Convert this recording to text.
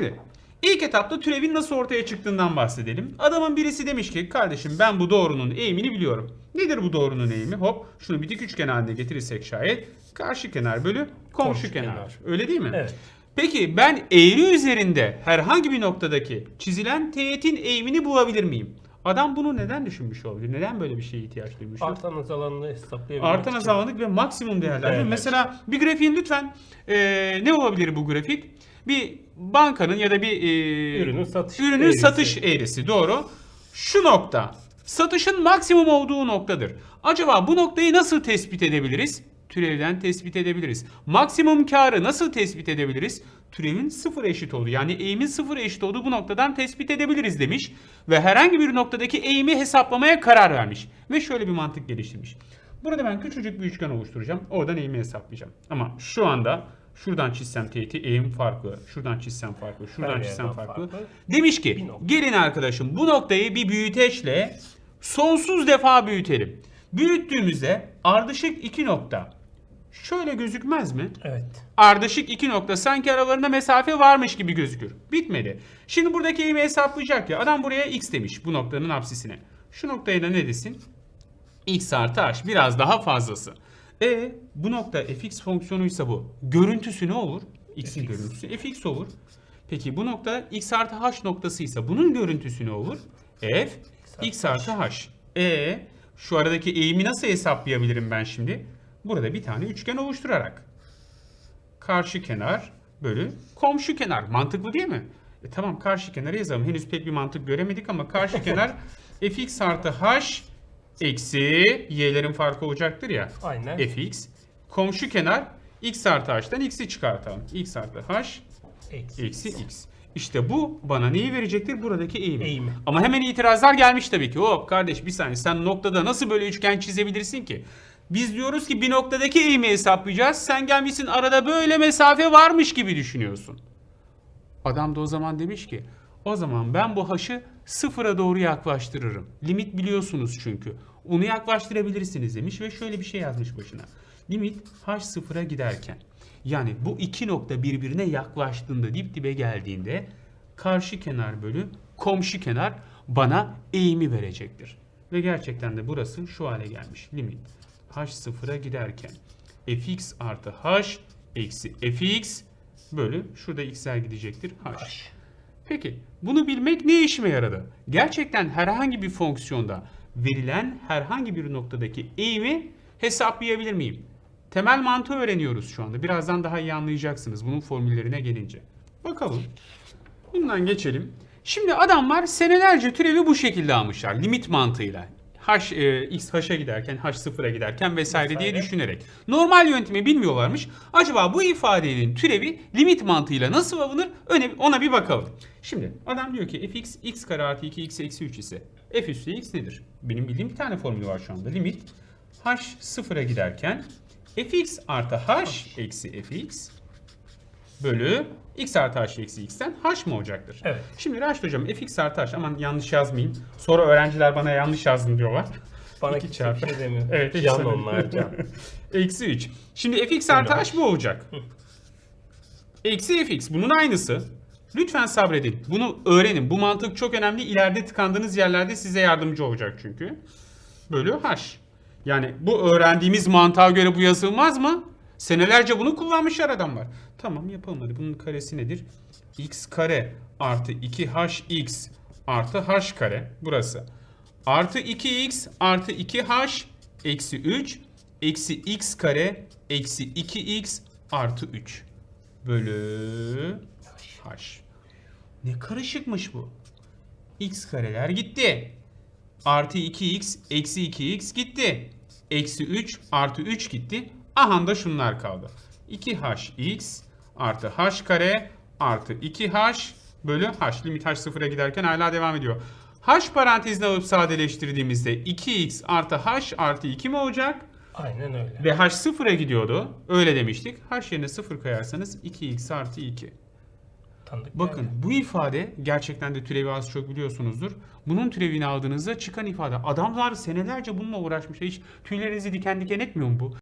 Şimdi ilk etapta türevin nasıl ortaya çıktığından bahsedelim. Adamın birisi demiş ki kardeşim ben bu doğrunun eğimini biliyorum. Nedir bu doğrunun eğimi? Hop şunu bir dik üçgen haline getirirsek şayet karşı kenar bölü komşu, Komşu kenar. kenar. Öyle değil mi? Evet. Peki ben eğri üzerinde herhangi bir noktadaki çizilen teğetin eğimini bulabilir miyim? Adam bunu neden düşünmüş olabilir? Neden böyle bir şeye ihtiyaç duymuş? Artan az alanını hesaplayabilmek Artan azallık ve maksimum değerler. Değerler. Mesela bir grafiğin lütfen e, ne olabilir bu grafik? Bir bankanın ya da bir e, Ürünün satış ürünün eğrisi. satış eğrisi doğru. Şu nokta satışın maksimum olduğu noktadır. Acaba bu noktayı nasıl tespit edebiliriz? Türevden tespit edebiliriz. Maksimum karı nasıl tespit edebiliriz? Türevin sıfır eşit olduğu yani eğimin sıfır eşit olduğu bu noktadan tespit edebiliriz demiş. Ve herhangi bir noktadaki eğimi hesaplamaya karar vermiş. Ve şöyle bir mantık geliştirmiş. Burada ben küçücük bir üçgen oluşturacağım. Oradan eğimi hesaplayacağım. Ama şu anda şuradan çizsem teğeti eğim farklı. Şuradan çizsem farklı. Şuradan Her çizsem farklı. farklı. Demiş ki gelin arkadaşım bu noktayı bir büyüteçle sonsuz defa büyütelim. Büyüttüğümüzde ardışık iki nokta şöyle gözükmez mi? Evet. Ardışık iki nokta sanki aralarında mesafe varmış gibi gözükür. Bitmedi. Şimdi buradaki eğimi hesaplayacak ya. Adam buraya x demiş bu noktanın apsisine. Şu noktaya da ne desin? x artı h biraz daha fazlası. E bu nokta fx fonksiyonuysa bu. Görüntüsü ne olur? x'in fx. görüntüsü fx olur. Peki bu nokta x artı h noktasıysa bunun görüntüsü ne olur? f x artı h. E şu aradaki eğimi nasıl hesaplayabilirim ben şimdi? Burada bir tane üçgen oluşturarak. Karşı kenar bölü komşu kenar. Mantıklı değil mi? E tamam karşı kenarı yazalım. Henüz pek bir mantık göremedik ama karşı kenar fx artı h eksi y'lerin farkı olacaktır ya. Aynen. fx. Komşu kenar x artı h'tan x'i çıkartalım. x artı h Eksi. eksi x. İşte bu bana neyi verecektir? Buradaki eğimi. Eğimi. Ama hemen itirazlar gelmiş tabii ki. Hop kardeş bir saniye sen noktada nasıl böyle üçgen çizebilirsin ki? Biz diyoruz ki bir noktadaki eğimi hesaplayacağız. Sen gelmişsin arada böyle mesafe varmış gibi düşünüyorsun. Adam da o zaman demiş ki o zaman ben bu haşı sıfıra doğru yaklaştırırım. Limit biliyorsunuz çünkü. Onu yaklaştırabilirsiniz demiş ve şöyle bir şey yazmış başına. Limit h sıfıra giderken. Yani bu iki nokta birbirine yaklaştığında dip dibe geldiğinde karşı kenar bölü komşu kenar bana eğimi verecektir. Ve gerçekten de burası şu hale gelmiş. Limit h sıfıra giderken fx artı h eksi fx bölü şurada x'ler gidecektir h. Peki bunu bilmek ne işime yaradı? Gerçekten herhangi bir fonksiyonda verilen herhangi bir noktadaki eğimi hesaplayabilir miyim? Temel mantığı öğreniyoruz şu anda. Birazdan daha iyi anlayacaksınız bunun formüllerine gelince. Bakalım. Bundan geçelim. Şimdi adamlar senelerce türevi bu şekilde almışlar. Limit mantığıyla. H, e, x h'a giderken, h sıfıra giderken vesaire, diye Vesaire. düşünerek. Normal yöntemi bilmiyorlarmış. Acaba bu ifadenin türevi limit mantığıyla nasıl alınır? Öne, ona bir bakalım. Şimdi adam diyor ki fx x kare artı 2x eksi 3 ise f üstü x nedir? Benim bildiğim bir tane formülü var şu anda. Limit h sıfıra giderken fx artı h eksi fx bölü x artı h eksi x'ten h mı olacaktır? Evet. Şimdi Raşit hocam fx artı h aman yanlış yazmayayım. Sonra öğrenciler bana yanlış yazdın diyorlar. Bana İki çarpı. şey demiyor. Evet, Can onlar can. Eksi 3. Şimdi fx artı h bu olacak. Eksi fx bunun aynısı. Lütfen sabredin. Bunu öğrenin. Bu mantık çok önemli. İleride tıkandığınız yerlerde size yardımcı olacak çünkü. Bölü h. Yani bu öğrendiğimiz mantığa göre bu yazılmaz mı? Senelerce bunu kullanmışlar adamlar. Tamam yapalım hadi. Bunun karesi nedir? x kare artı 2hx artı h kare. Burası. Artı 2x artı 2h eksi 3 eksi x kare eksi 2x artı 3 bölü h. Ne karışıkmış bu. x kareler gitti. Artı 2x eksi 2x gitti. Eksi 3 artı 3 gitti. Aha da şunlar kaldı. 2hx artı h kare artı 2h bölü h. Limit h sıfıra giderken hala devam ediyor. h parantezine alıp sadeleştirdiğimizde 2x artı h artı 2 mi olacak? Aynen öyle. Ve h sıfıra gidiyordu. Öyle demiştik. h yerine 0 koyarsanız 2x artı 2. Tanıdık Bakın geldi. bu ifade gerçekten de türevi az çok biliyorsunuzdur. Bunun türevini aldığınızda çıkan ifade. Adamlar senelerce bununla uğraşmış. Hiç tüylerinizi diken diken etmiyor mu bu?